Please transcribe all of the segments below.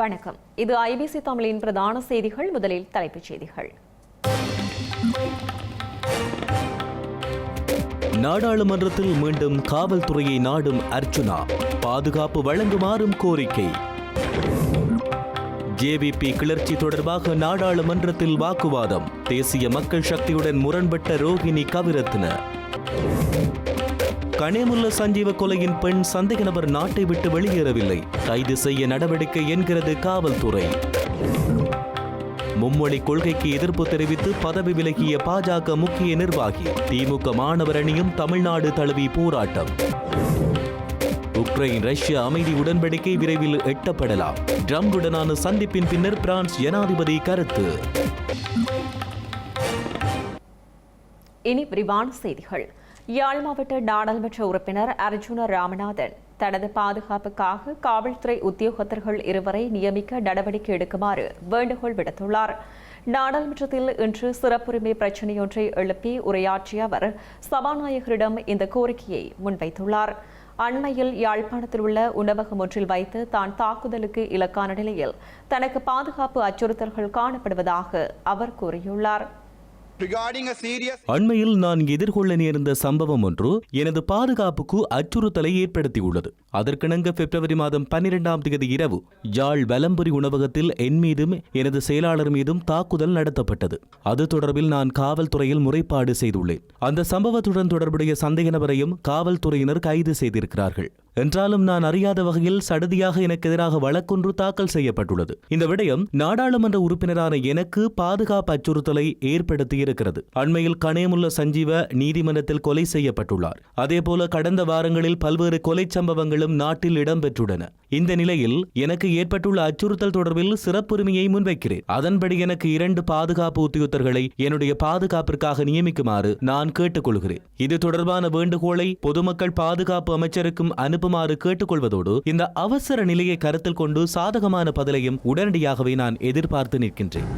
வணக்கம். இது ஐபிசி தமிழின் பிரதான செய்திகள் முதலில் தலைப்புச் செய்திகள். நாடாளுமன்றத்தில் மீண்டும் காவல்துறையை நாடும் அர்ச்சுனா. பாதுகாப்பு வழங்குமாறும் கோரிக்கை. ஜேவிபி கிளர்ச்சி தொடர்பாக நாடாளுமன்றத்தில் வாக்குவாதம். தேசிய மக்கள் சக்தியுடன் முரண்பட்ட ரோகிணி கவிரத்ன. கனேமுல்ல சஞ்சீவ கொலையின் பெண் சந்தேக நபர் நாட்டை விட்டு வெளியேறவில்லை. கைது செய்ய நடவடிக்கை என்கிறது காவல்துறை. மும்மொழி கொள்கைக்கு எதிர்ப்பு தெரிவித்து பதவி விலகிய பாஜக முக்கிய நிர்வாகி திமுக மாணவர் அணியும் தமிழ்நாடு தழுவி போராட்டம். உக்ரைன் ரஷ்ய அமைதி உடன்படிக்கை விரைவில் எட்டப்படலாம். ட்ரம்புடனான சந்திப்பின் பின்னர் பிரான்ஸ் ஜனாதிபதி கருத்து. இனி விரிவான செய்திகள். யாழ் மாவட்ட நாடாளுமன்ற உறுப்பினர் அர்ஜுன ராமநாதன் தனது பாதுகாப்புக்காக காவல்துறை உத்தியோகத்தர்கள் இருவரை நியமிக்க நடவடிக்கை எடுக்குமாறு வேண்டுகோள் விடுத்துள்ளார். நாடாளுமன்றத்தில் இன்று சிறப்புரிமை பிரச்சினையொன்றை எழுப்பி உரையாற்றிய அவர் சபாநாயகரிடம் இந்த கோரிக்கையை முன்வைத்துள்ளார். அண்மையில் யாழ்ப்பாணத்தில் உள்ள உணவகம் ஒன்றில் வைத்து தான் தாக்குதலுக்கு இலக்கான நிலையில் தனக்கு பாதுகாப்பு அச்சுறுத்தல்கள் காணப்படுவதாக அவர் கூறியுள்ளார். அண்மையில் நான் எதிர்கொள்ள நேர்ந்த சம்பவம் ஒன்று எனது பாதுகாப்புக்கு அச்சுறுத்தலை ஏற்படுத்தியுள்ளது. அதற்கிணங்க பிப்ரவரி மாதம் பன்னிரெண்டாம் தேதி இரவு யாழ் வலம்புரி உணவகத்தில் என் மீதும் எனது செயலாளர் மீதும் தாக்குதல் நடத்தப்பட்டது. அது தொடர்பில் நான் காவல்துறையில் முறைப்பாடு செய்துள்ளேன். அந்த சம்பவத்துடன் தொடர்புடைய சந்தேக நபரையும் காவல்துறையினர் கைது செய்திருக்கிறார்கள். என்றாலும் நான் அறியாத வகையில் சடுதியாக எனக்கு எதிராக வழக்கொன்று தாக்கல் செய்யப்பட்டுள்ளது. இந்த விடயம் நாடாளுமன்ற உறுப்பினரான எனக்கு பாதுகாப்பு அச்சுறுத்தலை ஏற்படுத்தி இருக்கிறது அண்மையில் கனேமுல்ல சஞ்சீவ நீதிமன்றத்தில் கொலை செய்யப்பட்டுள்ளார். அதேபோல கடந்த வாரங்களில் பல்வேறு கொலை சம்பவங்களும் நாட்டில் இடம்பெற்றுள்ளன. இந்த நிலையில் எனக்கு ஏற்பட்டுள்ள அச்சுறுத்தல் தொடர்பில் சிறப்புரிமையை முன்வைக்கிறேன். அதன்படி எனக்கு இரண்டு பாதுகாப்பு உத்தியோகத்தர்களை என்னுடைய பாதுகாப்பிற்காக நியமிக்குமாறு நான் கேட்டுக்கொள்கிறேன். இது தொடர்பான வேண்டுகோளை பொதுமக்கள் பாதுகாப்பு அமைச்சருக்கும் அனுப்புமாறு கேட்டுக்கொள்வதோடு இந்த அவசர நிலையை கருத்தில் கொண்டு சாதகமான பதிலையும் உடனடியாகவே நான் எதிர்பார்த்து நிற்கின்றேன்.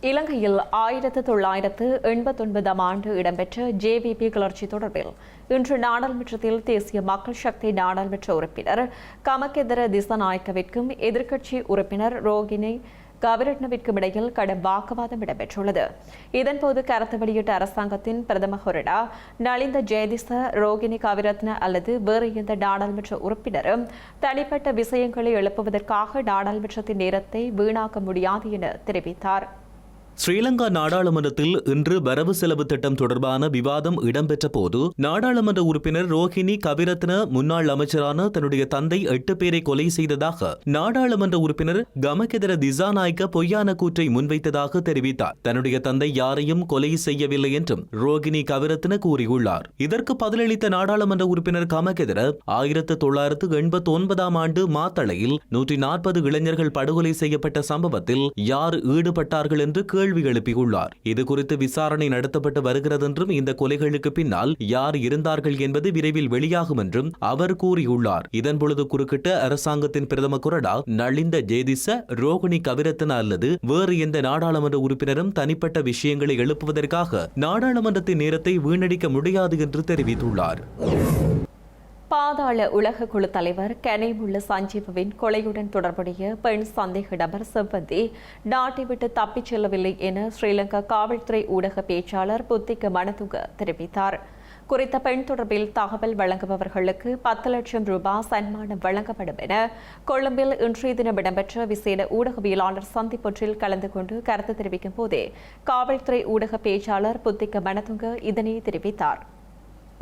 இலங்கையில் ஆயிரத்து தொள்ளாயிரத்து எண்பத்தொன்பதாம் ஆண்டு இடம்பெற்ற ஜேவிபி கிளர்ச்சி தொடர்பில் இன்று நாடாளுமன்றத்தில் தேசிய மக்கள் சக்தி நாடாளுமன்ற உறுப்பினர் கமகெதர திசநாயக்கவிற்கும் எதிர்க்கட்சி உறுப்பினர் ரோகிணி கவிரட்னவிற்கும் இடையில் கடும் வாக்குவாதம் இடம்பெற்றுள்ளது. இதன்போது கருத்து வெளியிட்ட அரசாங்கத்தின் பிரதம ஹொரடா நலிந்த ஜெயதிச ரோகிணி கவிரத்ன அல்லது வேறு எந்த நாடாளுமன்ற உறுப்பினரும் தனிப்பட்ட விஷயங்களை எழுப்புவதற்காக நாடாளுமன்றத்தின் நேரத்தை வீணாக்க முடியாது என தெரிவித்தார். ஸ்ரீலங்கா நாடாளுமன்றத்தில் இன்று வரவு செலவு திட்டம் தொடர்பான விவாதம் இடம்பெற்ற போது நாடாளுமன்ற உறுப்பினர் ரோஹிணி கவிரத்ன முன்னாள் அமைச்சரான தன்னுடைய தந்தை எட்டு பேரை கொலை செய்ததாக நாடாளுமன்ற உறுப்பினர் கமகெதர திசாநாயக்க பொய்யான கூற்றை முன்வைத்ததாக தெரிவித்தார். தன்னுடைய தந்தை யாரையும் கொலை செய்யவில்லை என்றும் ரோகிணி கவிரத்ன கூறியுள்ளார். இதற்கு பதிலளித்த நாடாளுமன்ற உறுப்பினர் கமகெதர ஆயிரத்து தொள்ளாயிரத்து எண்பத்தி ஒன்பதாம் ஆண்டு மாத்தளையில் நூற்றி நாற்பது இளைஞர்கள் படுகொலை செய்யப்பட்ட சம்பவத்தில் யார் ஈடுபட்டார்கள் என்று கேள்வி எழுப்பியுள்ளார். இதுகுறித்து விசாரணை நடத்தப்பட்டு வருகிறது என்றும் இந்த கொலைகளுக்கு பின்னால் யார் இருந்தார்கள் என்பது விரைவில் வெளியாகும் என்றும் அவர் கூறியுள்ளார். இதன் பொழுது குறுக்கிட்ட அரசாங்கத்தின் பிரதம குரடா நலிந்த ஜேதிச ரோகிணி கவிரத்தன அல்லது வேறு எந்த நாடாளுமன்ற உறுப்பினரும் தனிப்பட்ட விஷயங்களை எழுப்புவதற்காக நாடாளுமன்றத்தின் நேரத்தை வீணடிக்க முடியாது என்று தெரிவித்துள்ளார். பாதாள உலக குழு தலைவர் கனேமுள்ள சஞ்சீவவின் கொலையுடன் தொடர்புடைய பெண் சந்தேக நபர் செவ்வந்தி நாட்டை விட்டு தப்பிச் செல்லவில்லை என ஸ்ரீலங்கா காவல்துறை ஊடக பேச்சாளர் புத்திக மனதுங்க தெரிவித்தார். குறித்த பெண் தொடர்பில் தகவல் வழங்குபவர்களுக்கு பத்து லட்சம் ரூபாய் சன்மானம் வழங்கப்படும் என கொழும்பில் இன்றைய தினம் இடம்பெற்ற விசேட ஊடகவியலாளர் சந்திப்பொன்றில் கலந்து கொண்டு கருத்து தெரிவிக்கும் போதே காவல்துறை ஊடக பேச்சாளர் புத்திக மனதுங்க இதனை தெரிவித்தார்.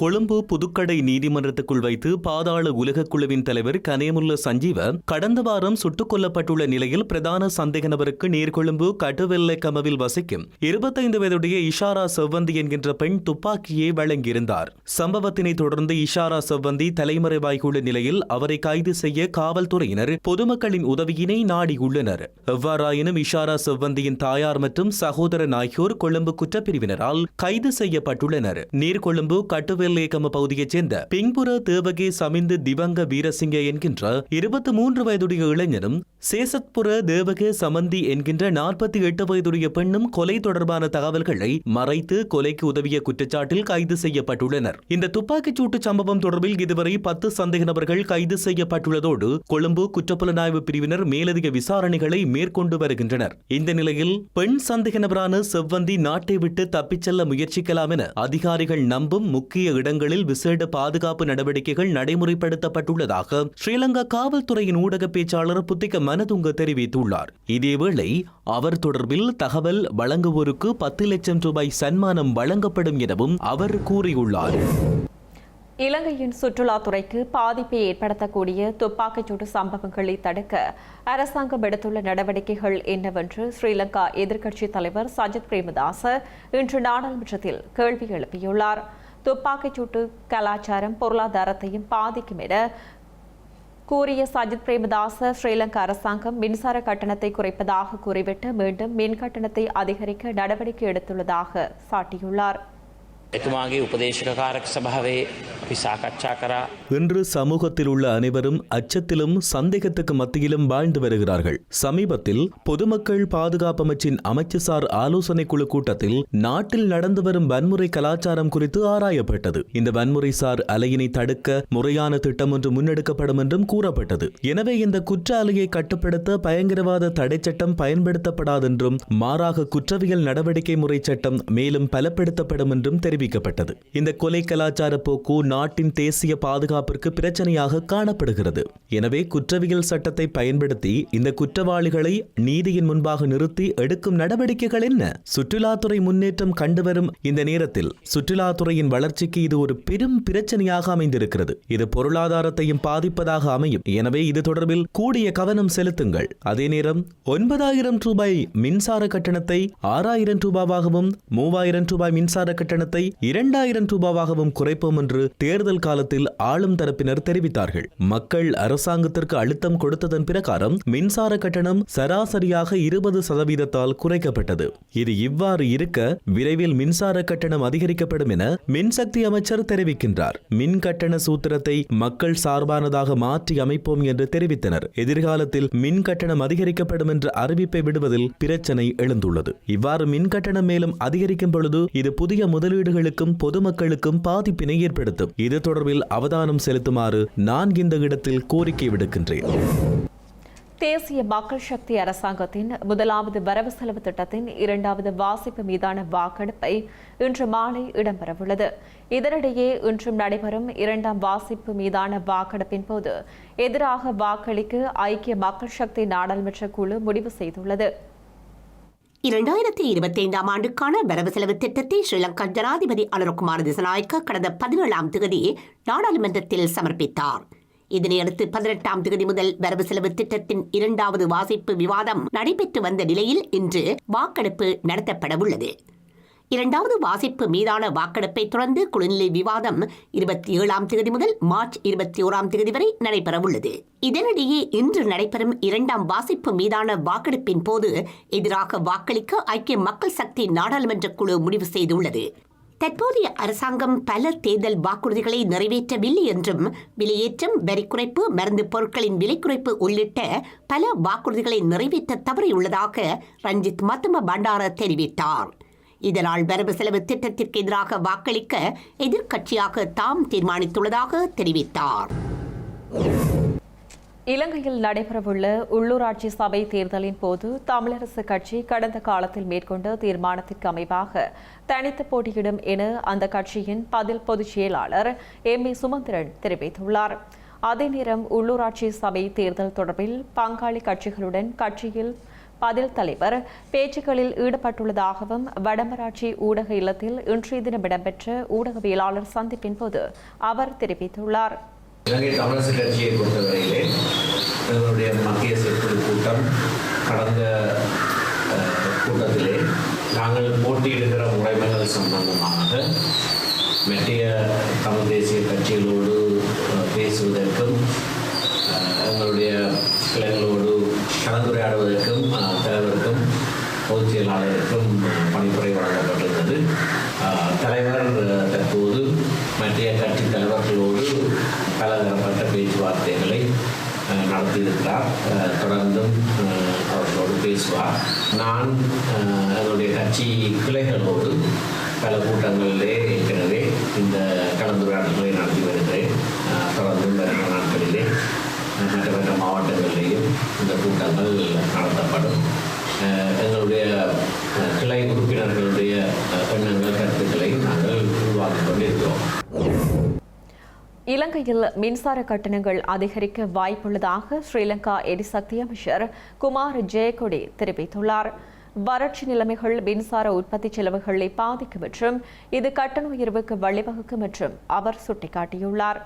கொழும்பு புதுக்கடை நீதிமன்றத்துக்குள் வைத்து பாதாள உலகக் குழுவின் தலைவர் கனேமுல்ல சஞ்சீவ கடந்த வாரம் சுட்டுக் கொல்லப்பட்டுள்ள நிலையில் பிரதான சந்தேக நபருக்கு நீர்கொழும்பு கட்டுவெல்லை கமவில் வசிக்கும் இருபத்தைந்து வயதுடைய இஷாரா செவ்வந்தி என்கின்ற பெண் துப்பாக்கியை வழங்கியிருந்தார். சம்பவத்தினை தொடர்ந்து இஷாரா செவ்வந்தி தலைமறைவாகியுள்ள நிலையில் அவரை கைது செய்ய காவல்துறையினர் பொதுமக்களின் உதவியினை நாடியுள்ளனர் எவ்வாறாயினும் இஷாரா செவ்வந்தியின் தாயார் மற்றும் சகோதரன் ஆகியோர் கொழும்பு குற்றப்பிரிவினரால் கைது செய்யப்பட்டுள்ளனர். நீர்கொழும்பு கட்டுவெல்லேகம பகுதியைச் சேர்ந்த பிங்புர தேவகே சமிந்து திவங்க வீரசிங்க என்கின்ற இருபத்தி மூன்று வயதுடைய இளைஞனும் சேசத்புர தேவகே சமந்தி என்கின்ற நாற்பத்தி எட்டு வயதுடைய பெண்ணும் கொலை தொடர்பான தகவல்களை மறைத்து கொலைக்கு உதவிய குற்றச்சாட்டில் கைது செய்யப்பட்டுள்ளனர். இந்த துப்பாக்கிச் சூட்டு சம்பவம் தொடர்பில் இதுவரை பத்து சந்தேக நபர்கள் கைது செய்யப்பட்டுள்ளதோடு கொழும்பு குற்றப்புலனாய்வு பிரிவினர் மேலதிக விசாரணைகளை மேற்கொண்டு வருகின்றனர். இந்த நிலையில் பெண் சந்தேக நபரான செவ்வந்தி நாட்டை விட்டு தப்பிச் செல்ல முயற்சிக்கலாம் என அதிகாரிகள் நம்பும் முக்கிய இடங்களில் விசேட பாதுகாப்பு நடவடிக்கைகள் நடைமுறைப்படுத்தப்பட்டுள்ளதாக ஸ்ரீலங்கா காவல்துறையின் ஊடக பேச்சாளர் புத்திக மனதுங்க தெரிவித்துள்ளார். இதேவேளை அவர் தொடர்பில் தகவல் வழங்குவோருக்கு பத்து லட்சம் ரூபாய் சன்மானம் வழங்கப்படும் எனவும் அவர் கூறியுள்ளார். இலங்கையின் சுற்றுலாத்துறைக்கு பாதிப்பை ஏற்படுத்தக்கூடிய துப்பாக்கிச்சூடு சம்பவங்களை தடுக்க அரசாங்கம் எடுத்துள்ள நடவடிக்கைகள் என்னவென்று ஸ்ரீலங்கா எதிர்க்கட்சித் தலைவர் சஜித் பிரேமதாச இன்று நாடாளுமன்றத்தில் கேள்வி எழுப்பியுள்ளார். துப்பாக்கிச்சூட்டு கலாச்சாரம் பொருளாதாரத்தையும் பாதிக்கும் என கூறிய சஜித் பிரேமதாச ஸ்ரீலங்கா அரசாங்கம் மின்சார கட்டணத்தை குறைப்பதாக கூறிவிட்டு மீண்டும் மின் கட்டணத்தை அதிகரிக்க நடவடிக்கை எடுத்துள்ளதாக சாட்டியுள்ளார். එතුමාගේ උපදේශක කාරක සභාවේ අපි සාකච්ඡා කරා இன்று சமூகத்தில் உள்ள அனைவரும் அச்சத்திலும் சந்தேகத்துக்கு மத்தியிலும் வாழ்ந்து வருகிறார்கள் சமீபத்தில் பொதுமக்கள் பாதுகாப்பு அமைச்சின் அமைச்சுசார் ஆலோசனை குழு கூட்டத்தில் நாட்டில் நடந்து வரும் வன்முறை கலாச்சாரம் குறித்து ஆராயப்பட்டது இந்த வன்முறை சார் அலையினை தடுக்க முறையான திட்டம் ஒன்று முன்னெடுக்கப்படும் என்றும் கூறப்பட்டது எனவே இந்த குற்ற அலையை கட்டுப்படுத்த பயங்கரவாத தடை சட்டம் பயன்படுத்தப்படாதென்றும் மாறாக குற்றவியல் நடவடிக்கை முறை சட்டம் மேலும் பலப்படுத்தப்படும் என்றும் தெரிவிக்கப்பட்டது இந்த கொலை கலாச்சார போக்கு நாட்டின் தேசிய பாதுகாப்பிற்கு பிரச்சனையாக காணப்படுகிறது. எனவே குற்றவியல் சட்டத்தை பயன்படுத்தி இந்த குற்றவாளிகளை நீதியின் முன்பாக நிறுத்தி எடுக்கும் நடவடிக்கைகள் என்ன? சுற்றுலாத்துறை முன்னேற்றம் கண்டுவரும் இந்த நேரத்தில் சுற்றுலாத்துறையின் வளர்ச்சிக்கு இது ஒரு பெரும் பிரச்சனையாக அமைந்திருக்கிறது. இது பொருளாதாரத்தையும் பாதிப்பதாக அமையும். எனவே இது தொடர்பில் கூடிய கவனம் செலுத்துங்கள். அதே நேரம் ஒன்பதாயிரம் ரூபாய் மின்சார கட்டணத்தை ஆறாயிரம் ரூபாவாகவும் மூவாயிரம் ரூபாய் மின்சார கட்டணத்தை இரண்டாயிரம் ரூபாவாகவும் குறைப்போம் என்று தேர்தல் காலத்தில் ஆளும் தரப்பினர் தெரிவித்தார்கள். மக்கள் அரசாங்கத்திற்கு அழுத்தம் கொடுத்ததன் பிரகாரம் மின்சார கட்டணம் சராசரியாக இருபது சதவீதத்தால் குறைக்கப்பட்டது. இது இவ்வாறு இருக்க விரைவில் மின்சார கட்டணம் அதிகரிக்கப்படும் என மின்சக்தி அமைச்சர் தெரிவிக்கின்றார். மின் கட்டண சூத்திரத்தை மக்கள் சார்பானதாக மாற்றி அமைப்போம் என்று தெரிவித்தனர். எதிர்காலத்தில் மின் கட்டணம் அதிகரிக்கப்படும் என்ற அறிவிப்பை விடுவதில் பிரச்சனை எழுந்துள்ளது. இவ்வாறு மின் கட்டணம் மேலும் அதிகரிக்கும் பொழுது இது புதிய முதலீடுகள் விவசாயிகளுக்கும் பொதுமக்களுக்கும் பாதிப்பினை ஏற்படுத்தும். இது தொடர்பில் அவதானம் செலுத்துமாறு நான் இந்த இடத்தில் கோரிக்கை விடுக்கின்றேன். தேசிய மக்கள் சக்தி அரசாங்கத்தின் முதலாவது வரவு செலவு திட்டத்தின் இரண்டாவது வாசிப்பு மீதான வாக்கெடுப்பை இன்று மாலை இடம்பெறவுள்ளது. இதனிடையே இன்றும் நடைபெறும் இரண்டாம் வாசிப்பு மீதான வாக்கெடுப்பின் போது எதிராக வாக்களிக்க ஐக்கிய மக்கள் சக்தி நாடாளுமன்ற குழு முடிவு செய்துள்ளது. இரண்டாயிரத்தி இருபத்தைந்தாம் ஆண்டுக்கான வரவு செலவு திட்டத்தை ஸ்ரீலங்கா ஜனாதிபதி அனுரகுமார் திசநாயக்க கடந்த பதினேழாம் தேதி நாடாளுமன்றத்தில் சமர்ப்பித்தார். இதனையடுத்து பதினெட்டாம் தேதி முதல் வரவு செலவு திட்டத்தின் இரண்டாவது வாசிப்பு விவாதம் நடைபெற்று வந்த நிலையில் இன்று வாக்கெடுப்பு நடத்தப்பட உள்ளது இரண்டாவது வாசிப்பு மீதான வாக்கெடுப்பை தொடர்ந்து குழுநிலை விவாதம் இருபத்தி ஏழாம் தேதி முதல் மார்ச் இருபத்தி ஓராம் தேதி வரை நடைபெறவுள்ளது. இதனிடையே இன்று நடைபெறும் இரண்டாம் வாசிப்பு மீதான வாக்கெடுப்பின் போது எதிராக வாக்களிக்க ஐக்கிய மக்கள் சக்தி நாடாளுமன்ற குழு முடிவு செய்துள்ளது. தற்போதைய அரசாங்கம் பல தேர்தல் வாக்குறுதிகளை நிறைவேற்றவில்லை என்றும் விலையேற்றம் வரி குறைப்பு மருந்து பொருட்களின் விலை குறைப்பு உள்ளிட்ட பல வாக்குறுதிகளை நிறைவேற்ற தவறியுள்ளதாக ரஞ்சித் மத்தும பண்டார தெரிவித்தார். இதனால் வரவு செலவு திட்டத்திற்கு எதிராக வாக்களிக்க எதிர்க்கட்சியாக தாம் தீர்மானித்துள்ளதாக தெரிவித்தார். இலங்கையில் நடைபெறவுள்ள உள்ளூராட்சி சபை தேர்தலின் போது தமிழரசு கட்சி கடந்த காலத்தில் மேற்கொண்ட தீர்மானத்திற்கு அமைவாக தனித்து போட்டியிடும் என அந்த கட்சியின் பதில் பொதுச் செயலாளர் எம். ஏ. சுமந்திரன் தெரிவித்துள்ளார். அதே நேரம் உள்ளூராட்சி சபை தேர்தல் தொடர்பில் பங்காளி கட்சிகளுடன் கட்சியில் பதில் தலைவர். பேச்சுக்களில் ஈடுபட்டுள்ளதாகவும் வடமராட்சி ஊடக இல்லத்தில் இன்றைய தினம் இடம்பெற்ற ஊடகவியலாளர் சந்திப்பின் போது அவர் தெரிவித்துள்ளார். இலங்கை தமிழரசு கட்சியை பொறுத்தவரையிலே எங்களுடைய மத்திய செயற்குழு கூட்டம் கடந்த கூட்டத்திலே நாங்கள் போட்டியிடுகிற முறைமைகள் சம்பந்தமாக மெட்டிய தமிழ் தேசிய கட்சிகளோடு பேசுவதற்கும் எங்களுடைய கிளைகளோடு கலந்துரையாடுவதற்கும் தலைவருக்கும் பொதுச் செயலாளருக்கும் பணிப்புரை வழங்கப்பட்டிருந்தது. தலைவர் தற்போது மத்திய கட்சி தலைவர்களோடு பலதரப்பட்ட பேச்சுவார்த்தைகளை நடத்தியிருக்கிறார். தொடர்ந்தும் அவர்களோடு பேசுவார். நான் என்னுடைய கட்சி கிளைகளோடு பல கூட்டங்களிலே ஏற்கனவே இந்த கலந்துரையாடல்களை நடத்தி வருகிறேன். மற்ற மற்ற மாவட்டங்களிலேயும் இந்த கூட்டங்கள் நடத்தப்படும். எங்களுடைய கிளை உறுப்பினர்களுடைய எண்ணங்கள் கருத்துக்களை நாங்கள் உருவாக்கிக் கொண்டிருக்கிறோம். இலங்கையில் மின்சார கட்டணங்கள் அதிகரிக்க வாய்ப்புள்ளதாக ஸ்ரீலங்கா எரிசக்தி அமைச்சர் குமார் ஜெயக்கொடி தெரிவித்துள்ளார். வறட்சி நிலைமைகள் மின்சார உற்பத்தி செலவுகளை பாதிக்கும் என்றும் இது கட்டண உயர்வுக்கு வழிவகுக்கும் என்றும் அவர் சுட்டிக்காட்டியுள்ளார்.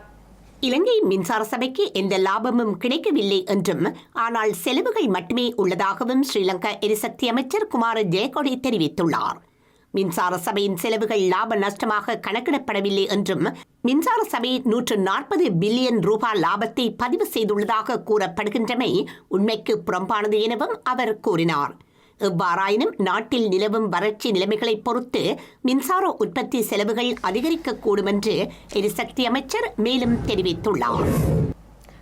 இலங்கை மின்சார சபைக்கு எந்த லாபமும் கிடைக்கவில்லை என்றும் ஆனால் செலவுகள் மட்டுமே உள்ளதாகவும் ஸ்ரீலங்கா எரிசக்தி அமைச்சர் குமார ஜெயக்கொடி தெரிவித்துள்ளார். மின்சார சபையின் செலவுகள் லாப நஷ்டமாக கணக்கிடப்படவில்லை என்றும் மின்சார சபை நூற்று நாற்பது பில்லியன் ரூபாய் லாபத்தை பதிவு செய்துள்ளதாக கூறப்படுகின்றமை உண்மைக்கு புறம்பானது எனவும் அவர் கூறினார். எவ்வாறாயினும் நாட்டில் நிலவும் வறட்சி நிலைமைகளை பொறுத்து மின்சார உற்பத்தி செலவுகள் அதிகரிக்கக்கூடும் என்று எரிசக்தி அமைச்சர் மேலும் தெரிவித்துள்ளார்.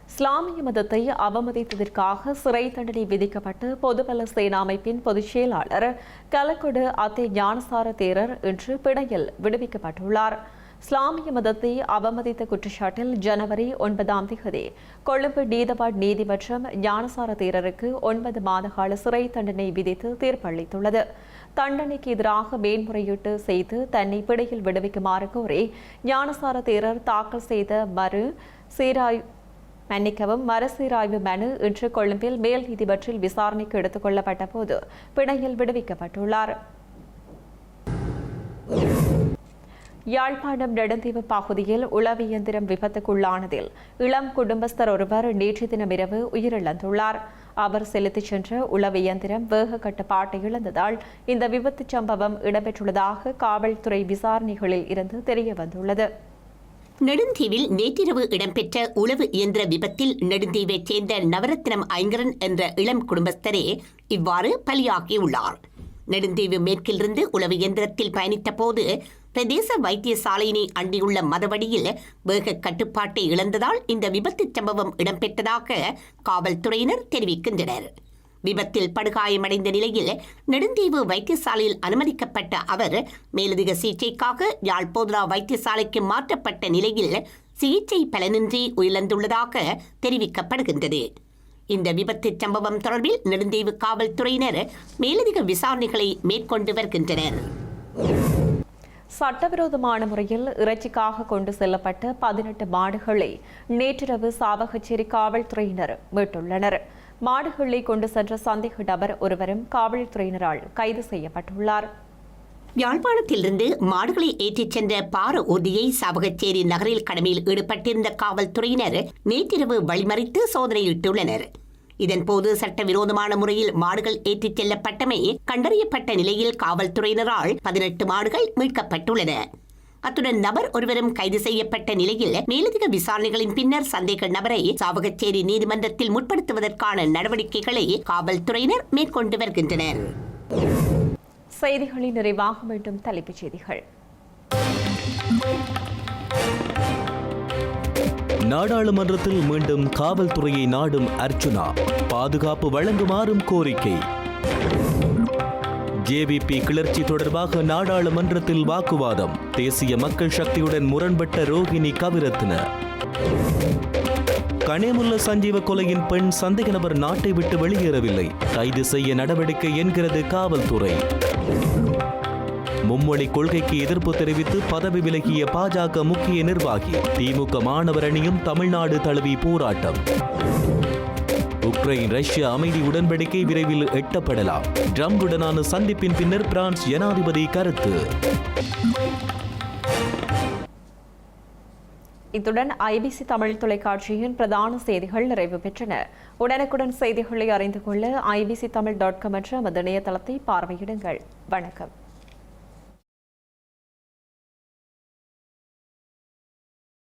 இஸ்லாமிய மதத்தை அவமதித்ததற்காக சிறை தண்டனை விதிக்கப்பட்டு பொதுபல சேனா அமைப்பின் பொதுச் செயலாளர் கலக்கொடு அத்தை ஞானசார தேரர் இன்று பிணையில் விடுவிக்கப்பட்டுள்ளார். இஸ்லாமிய மதத்தை அவமதித்த குற்றச்சாட்டில் ஜனவரி ஒன்பதாம் தேதி கொழும்பு நீதவாட் நீதிமன்றம் ஞானசார தேரருக்கு ஒன்பது மாத கால சிறை தண்டனை விதித்து தீர்ப்பளித்துள்ளது. தண்டனைக்கு எதிராக மேன்முறையீட்டு செய்து தன்னை பிணையில் விடுவிக்குமாறு கோரி ஞானசார தேரர் தாக்கல் செய்த மறு சீராய் மன்னிக்கவும் மறுசீராய்வு மனு இன்று கொழும்பில் மேல் நீதிமன்றில் விசாரணைக்கு எடுத்துக் கொள்ளப்பட்ட போது பிணையில் விடுவிக்கப்பட்டுள்ளார். யாழ்ப்பாணம் நெடுந்தீவு பகுதியில் உளவு இயந்திரம் விபத்துக்குள்ளானதில் இளம் குடும்பஸ்தர் ஒருவர் நேற்று தினமிரவு உயிரிழந்துள்ளார். அவர் செலுத்திச் சென்ற உளவு இயந்திரம் வேக கட்டுப்பாட்டை இழந்ததால் இந்த விபத்துச் சம்பவம் இடம்பெற்றுள்ளதாக காவல்துறை விசாரணைகளில் இருந்து தெரியவந்துள்ளது. நெடுந்தீவில் நேற்றிரவு இடம்பெற்ற உளவு இயந்திர விபத்தில் நெடுந்தீவைச் சேர்ந்த நவரத்னம் ஐங்கரன் என்ற இளம் குடும்பஸ்தரே இவ்வாறு பலியாகியுள்ளார். நெடுந்தீவு மேற்கிலிருந்து உளவு இயந்திரத்தில் பயணித்த போது பிரதேச வைத்தியசாலையினை அண்டியுள்ள மதவடியில் வேக கட்டுப்பாட்டை இழந்ததால் இந்த விபத்துச் சம்பவம் இடம்பெற்றதாக காவல்துறையினர் தெரிவிக்கின்றனர். விபத்தில் படுகாயமடைந்த நிலையில் நெடுந்தீவு வைத்தியசாலையில் அனுமதிக்கப்பட்ட அவர் மேலதிக சிகிச்சைக்காக யாழ்போதரா வைத்தியசாலைக்கு மாற்றப்பட்ட நிலையில் சிகிச்சை பலனின்றி உயிரிழந்துள்ளதாக தெரிவிக்கப்படுகின்றது. இந்த விபத்துச் சம்பவம் தொடர்பில் நெடுந்தீவு காவல்துறையினர் மேலதிக விசாரணைகளை மேற்கொண்டு வருகின்றனர். சட்டவிரோதமான முறையில் இறைச்சிக்காக கொண்டு செல்லப்பட்ட பதினெட்டு மாடுகளை நேற்றிரவு சாவகச்சேரி காவல்துறையினர் மீட்டுள்ளனர். மாடுகளை கொண்டு சென்ற சந்தேக நபர் ஒருவரும் காவல்துறையினரால் கைது செய்யப்பட்டுள்ளார். யாழ்ப்பாணத்திலிருந்து மாடுகளை ஏற்றிச் சென்ற பார ஊர்தியை சாவகச்சேரி நகரில் கடமையில் ஈடுபட்டிருந்த காவல்துறையினர் நேற்றிரவு வழிமறித்து சோதனையிட்டுள்ளனர். இதன்போது சட்டவிரோதமான முறையில் மாடுகள் ஏற்றிச் செல்லப்பட்டமை கண்டறியப்பட்ட நிலையில் காவல்துறையினரால் பதினெட்டு மாடுகள் மீட்கப்பட்டுள்ளன. அத்துடன் நபர் ஒருவரும் கைது செய்யப்பட்ட நிலையில் மேலதிக விசாரணைகளின் பின்னர் சந்தேக நபரை சாவகச்சேரி நீதிமன்றத்தில் முற்படுத்துவதற்கான நடவடிக்கைகளை காவல்துறையினர் மேற்கொண்டு வருகின்றனர். செய்திகளின் நிறைவாக மீண்டும் தலைப்புச் செய்திகள். நாடாளுமன்றத்தில் மீண்டும் காவல்துறையை நாடும் அர்ச்சுனா பாதுகாப்பு வழங்குமாறும் கோரிக்கை. ஜேவிபி கிளர்ச்சி தொடர்பாக நாடாளுமன்றத்தில் வாக்குவாதம். தேசிய மக்கள் சக்தியுடன் முரண்பட்ட ரோகிணி கவிரத்ன. கனேமுல்ல சஞ்சீவ கொலையின் பெண் சந்தேக நபர் நாட்டை விட்டு வெளியேறவில்லை. கைது செய்ய நடவடிக்கை என்கிறது காவல்துறை. மும்மொழி கொள்கைக்கு எதிர்ப்பு தெரிவித்து பதவி விலகிய பாஜக முக்கிய நிர்வாகி. திமுக மாணவர் அணியும் தமிழ்நாடு தழுவி போராட்டம். உக்ரைன் ரஷ்யா அமைதி உடன்படிக்கை விரைவில் எட்டப்படலாம். ட்ரம்புடனான சந்திப்பின் பின்னர் பிரான்ஸ் ஜனாதிபதி கருத்து. இத்துடன் ஐபிசி தமிழ் தொலைக்காட்சியின் பிரதான செய்திகள் நிறைவு பெற்றன. உடனுக்குடன் செய்திகளை அறிந்து கொள்ள ஐபிசி தமிழ் டாட் காம் என்ற நமது இணையதளத்தை பார்வையிடுங்கள். வணக்கம்.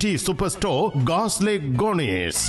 டி சூப்பர் ஸ்டோர் காஸ்லே கோனேஸ்